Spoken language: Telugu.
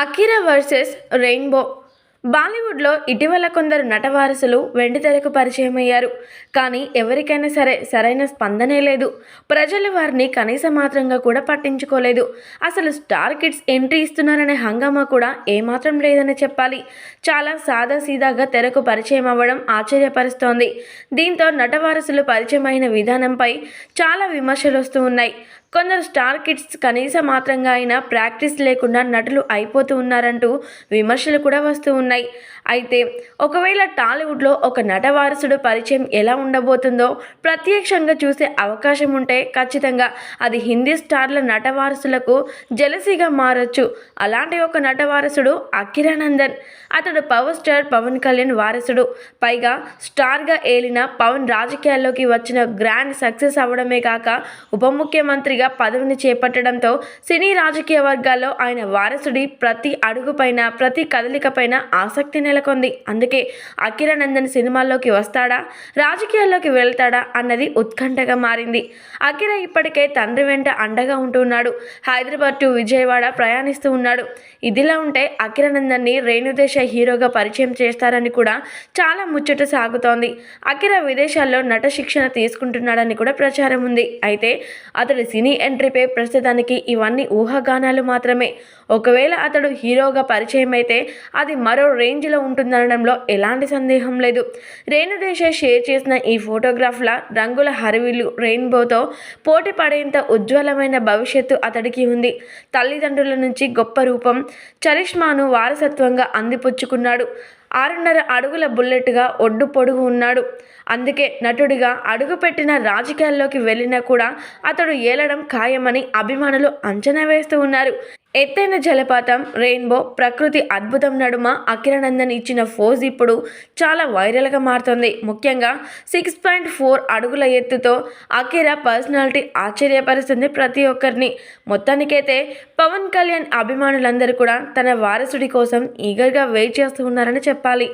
Akhira versus rainbow. బాలీవుడ్లో ఇటీవల కొందరు నటవారసులు వెండితెరకు పరిచయం అయ్యారు కానీ ఎవరికైనా సరే సరైన స్పందనే లేదు. ప్రజలు వారిని కనీస మాత్రంగా కూడా పట్టించుకోలేదు. అసలు స్టార్ కిడ్స్ ఎంట్రీ ఇస్తున్నారనే హంగామా కూడా ఏమాత్రం లేదని చెప్పాలి. చాలా సాదా సీదాగా తెరకు పరిచయం అవ్వడం ఆశ్చర్యపరుస్తోంది. దీంతో నటవారసులు పరిచయం అయిన విధానంపై చాలా విమర్శలు వస్తూ ఉన్నాయి. కొందరు స్టార్ కిడ్స్ కనీస మాత్రంగా అయినా ప్రాక్టీస్ లేకుండా నటులు అయిపోతూ ఉన్నారంటూ విమర్శలు కూడా వస్తూ ఉన్నాయి. అయితే ఒకవేళ టాలీవుడ్లో ఒక నట వారసుడు పరిచయం ఎలా ఉండబోతుందో ప్రత్యక్షంగా చూసే అవకాశం ఉంటే ఖచ్చితంగా అది హిందీ స్టార్ల నట వారసులకు జలసీగా మారొచ్చు. అలాంటి ఒక నట వారసుడు అఖిరానందన్ అతడు పవర్ స్టార్ పవన్ కళ్యాణ్ వారసుడు. పైగా స్టార్గా ఏలిన పవన్ రాజకీయాల్లోకి వచ్చిన గ్రాండ్ సక్సెస్ అవ్వడమే కాక ఉప ముఖ్యమంత్రి మంత్రిగా పదవిని చేపట్టడంతో సినీ రాజకీయ వర్గాల్లో ఆయన వారసుడి ప్రతి అడుగుపైన ప్రతి కదలికపైన ఆసక్తి నెలకొంది. అందుకే అఖిరానందన్ సినిమాల్లోకి వస్తాడా రాజకీయాల్లోకి వెళ్తాడా అన్నది ఉత్కంఠగా మారింది. అఖిర ఇప్పటికే తండ్రి వెంట అండగా ఉంటున్నాడు హైదరాబాద్ టు విజయవాడ ప్రయాణిస్తూ ఉన్నాడు. ఇదిలా ఉంటే అఖిరానందన్ని రేణుదేశ హీరోగా పరిచయం చేస్తారని కూడా చాలా ముచ్చట సాగుతోంది. అఖిర విదేశాల్లో నట శిక్షణ తీసుకుంటున్నాడని కూడా ప్రచారం ఉంది. అయితే అతడి సినీ ఎంట్రీపై ప్రస్తుతానికి ఇవన్నీ ఊహాగానాలు మాత్రమే. ఒకవేళ అతడు హీరోగా పరిచయం అయితే అది మరో రేంజ్లో ఉంటుందనడంలో ఎలాంటి సందేహం లేదు. రేణుదేశ షేర్ చేసిన ఈ ఫోటోగ్రాఫ్ల రంగుల హరివిలు రెయిన్బోతో పోటీ పడేంత ఉజ్వలమైన భవిష్యత్తు అతడికి ఉంది. తల్లిదండ్రుల నుంచి గొప్ప రూపం చరిష్మాను వారసత్వంగా అందిపుచ్చుకున్నాడు. ఆరున్నర అడుగుల బుల్లెట్గా ఒడ్డు పొడుగు ఉన్నాడు. అందుకే నటుడిగా అడుగుపెట్టిన రాజకీయాల్లోకి వెళ్ళినా కూడా అతడు ఏలడం ఖాయమని అభిమానులు అంచనా వేస్తూ ఉన్నారు. ఎత్తైన జలపాతం రెయిన్బో ప్రకృతి అద్భుతం నడుమ అఖిరానందన్ ఇచ్చిన ఫోజ్ ఇప్పుడు చాలా వైరల్గా మారుతుంది. ముఖ్యంగా సిక్స్ పాయింట్ ఫోర్ అడుగుల ఎత్తుతో అఖిరా పర్సనాలిటీ ఆశ్చర్యపరుస్తుంది ప్రతి ఒక్కరిని. మొత్తానికైతే పవన్ కళ్యాణ్ అభిమానులందరూ కూడా తన వారసుడి కోసం ఈగర్గా వెయిట్ చేస్తూ ఉన్నారని చెప్పాలి.